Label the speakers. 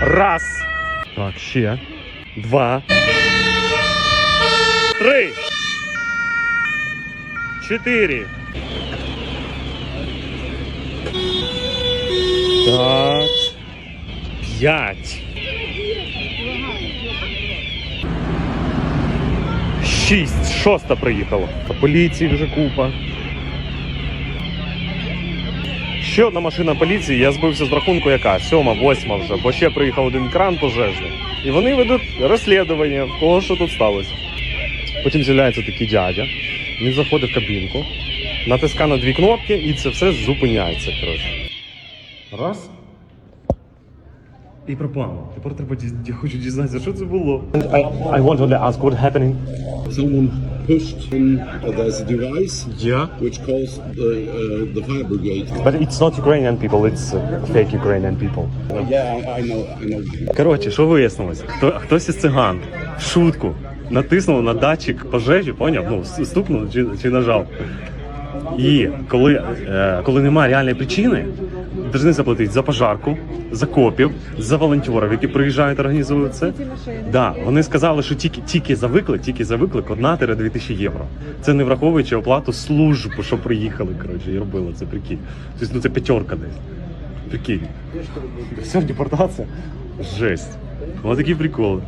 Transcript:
Speaker 1: Раз. Так, ще. Два. Три. Чотири. Так. П'ять. Шість. Шоста приїхала. Поліції вже купа. Ще одна машина поліції, я збився з рахунку, яка сьома, восьма вже, бо ще приїхав один кран пожежний. І вони ведуть розслідування, кого що тут сталося. Потім з'являється такий дядя, він заходить в кабінку, натискає на дві кнопки і це все зупиняється. Коротше. Раз. І пропало. Тепер треба діз- я хочу дізнатися, що це було. I, I want to ask what happening.
Speaker 2: Someone pushed in, uh, there's a device
Speaker 1: Yeah.
Speaker 2: which calls the, uh, the fire brigade.
Speaker 1: But it's not Ukrainian people, it's uh, fake Ukrainian people.
Speaker 2: Yeah, I, I know, I know.
Speaker 1: Коротше, що вияснилось? Хто, хтось із циган в шутку натиснув на датчик пожежі, поняв? Ну, с- стукнув чи, чи нажав. І коли, е, коли немає реальної причини, повинні заплатити за пожарку, за копів, за волонтерів, які приїжджають організують це. Да, вони сказали, що тільки, тільки за виклик, тільки за виклик 1-2 тисячі євро. Це не враховуючи оплату служб, що приїхали, коротше, і робили це, прикинь. Тобто, ну це п'ятерка десь. Прикинь. Все, депортація. Жесть. Ось такі приколи.